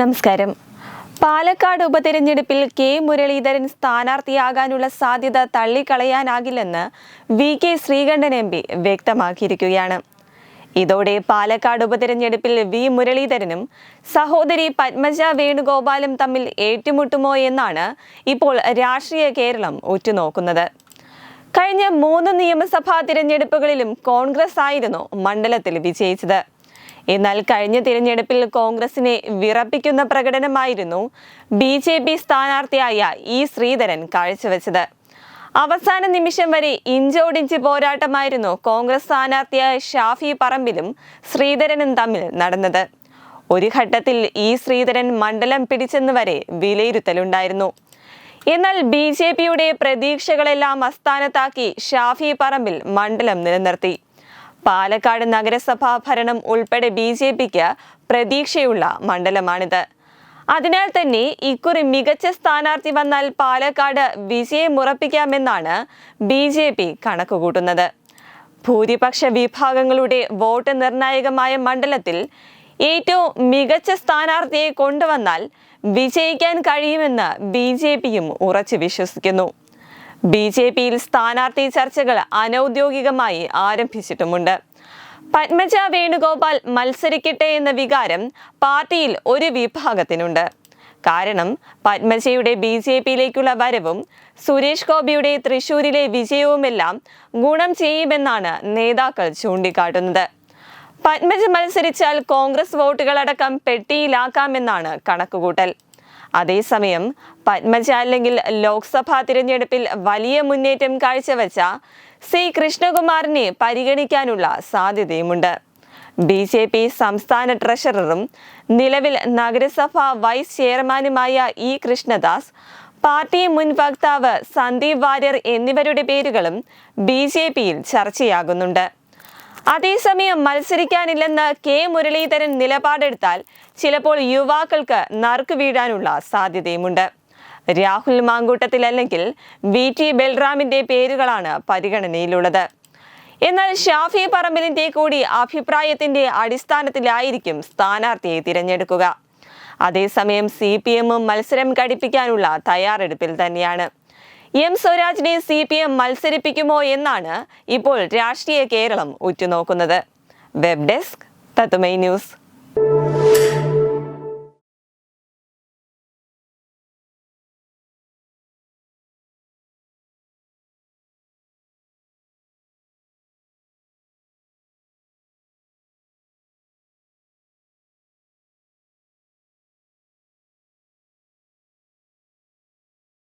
നമസ്കാരം. പാലക്കാട് ഉപതെരഞ്ഞെടുപ്പിൽ കെ മുരളീധരൻ സ്ഥാനാർത്ഥിയാകാനുള്ള സാധ്യത തള്ളിക്കളയാനാകില്ലെന്ന് V K Sreekandan M P വ്യക്തമാക്കിയിരിക്കുകയാണ്. ഇതോടെ പാലക്കാട് ഉപതെരഞ്ഞെടുപ്പിൽ വി മുരളീധരനും സഹോദരി പത്മജ വേണുഗോപാലും തമ്മിൽ ഏറ്റുമുട്ടുമോ എന്നാണ് ഇപ്പോൾ രാഷ്ട്രീയ കേരളം ഉറ്റുനോക്കുന്നത്. കഴിഞ്ഞ മൂന്ന് നിയമസഭാ തിരഞ്ഞെടുപ്പുകളിലും കോൺഗ്രസ് ആയിരുന്നു മണ്ഡലത്തിൽ വിജയിച്ചത്. എന്നാൽ കഴിഞ്ഞ തിരഞ്ഞെടുപ്പിൽ കോൺഗ്രസിനെ വിറപ്പിക്കുന്ന പ്രകടനമായിരുന്നു ബി ജെ പി സ്ഥാനാർത്ഥിയായ ഇ ശ്രീധരൻ കാഴ്ചവെച്ചത്. അവസാന നിമിഷം വരെ ഇഞ്ചോടിഞ്ച് പോരാട്ടമായിരുന്നു കോൺഗ്രസ് സ്ഥാനാർത്ഥിയായ ഷാഫി പറമ്പിലും ശ്രീധരനും തമ്മിൽ നടന്നത്. ഒരു ഘട്ടത്തിൽ ഇ ശ്രീധരൻ മണ്ഡലം പിടിച്ചെന്ന് വരെ വിലയിരുത്തലുണ്ടായിരുന്നു. എന്നാൽ ബി ജെ പിയുടെ പ്രതീക്ഷകളെല്ലാം അസ്ഥാനത്താക്കി ഷാഫി പറമ്പിൽ മണ്ഡലം നിലനിർത്തി. പാലക്കാട് നഗരസഭാ ഭരണം ഉൾപ്പെടെ ബി ജെ പിക്ക് പ്രതീക്ഷയുള്ള മണ്ഡലമാണിത്. അതിനാൽ തന്നെ ഇക്കുറി മികച്ച സ്ഥാനാർത്ഥി വന്നാൽ പാലക്കാട് വിജയം ഉറപ്പിക്കാമെന്നാണ് ബി ജെ പി കണക്കുകൂട്ടുന്നത്. ഭൂരിപക്ഷ വിഭാഗങ്ങളുടെ വോട്ട് നിർണായകമായ മണ്ഡലത്തിൽ ഏറ്റവും മികച്ച സ്ഥാനാർത്ഥിയെ കൊണ്ടുവന്നാൽ വിജയിക്കാൻ കഴിയുമെന്ന് ബി ജെ പിയും ഉറച്ചു വിശ്വസിക്കുന്നു. ബി ജെ പിയിൽ സ്ഥാനാർത്ഥി ചർച്ചകൾ അനൌദ്യോഗികമായി ആരംഭിച്ചിട്ടുമുണ്ട്. പത്മജ വേണുഗോപാൽ മത്സരിക്കട്ടെ എന്ന വികാരം പാർട്ടിയിൽ ഒരു വിഭാഗത്തിനുണ്ട്. കാരണം പത്മജയുടെ ബി ജെ പിയിലേക്കുള്ള വരവും സുരേഷ് ഗോപിയുടെ തൃശൂരിലെ വിജയവുമെല്ലാം ഗുണം ചെയ്യുമെന്നാണ് നേതാക്കൾ ചൂണ്ടിക്കാട്ടുന്നത്. പത്മജ മത്സരിച്ചാൽ കോൺഗ്രസ് വോട്ടുകളടക്കം പെട്ടിയിലാക്കാമെന്നാണ് കണക്കുകൂട്ടൽ. അതേസമയം പത്മജ അല്ലെങ്കിൽ ലോക്സഭാ തിരഞ്ഞെടുപ്പിൽ വലിയ മുന്നേറ്റം കാഴ്ചവെച്ച സി കൃഷ്ണകുമാറിനെ പരിഗണിക്കാനുള്ള സാധ്യതയുമുണ്ട്. ബി ജെ പി സംസ്ഥാന ട്രഷററും നിലവിൽ നഗരസഭാ വൈസ് ചെയർമാനുമായ ഇ കൃഷ്ണദാസ് പാർട്ടി മുൻ വക്താവ് സന്ദീപ് വാര്യർ എന്നിവരുടെ പേരുകളും ബി ചർച്ചയാകുന്നുണ്ട്. അതേസമയം മത്സരിക്കാനില്ലെന്ന് കെ. മുരളീധരൻ നിലപാടെടുത്താൽ ചിലപ്പോൾ യുവാക്കൾക്ക് നറുക്ക് വീഴാനുള്ള സാധ്യതയുമുണ്ട്. രാഹുൽ മാങ്കൂട്ടത്തിൽ അല്ലെങ്കിൽ വി. ടി. ബൽറാമിന്റെ പേരുകളാണ് പരിഗണനയിലുള്ളത്. എന്നാൽ ഷാഫി പറമ്പിലിന്റെ കൂടി അഭിപ്രായത്തിന്റെ അടിസ്ഥാനത്തിലായിരിക്കും സ്ഥാനാർത്ഥിയെ തിരഞ്ഞെടുക്കുക. അതേസമയം സി പി എമ്മും മത്സരം ഘടിപ്പിക്കാനുള്ള തയ്യാറെടുപ്പിൽ തന്നെയാണ്. എം സ്വരാജിനെ സി പി എം മത്സരിപ്പിക്കുമോ എന്നാണ് ഇപ്പോൾ രാഷ്ട്രീയ കേരളം ഉറ്റുനോക്കുന്നത്. വെബ് ഡെസ്ക് തത്തുമൈ ന്യൂസ്.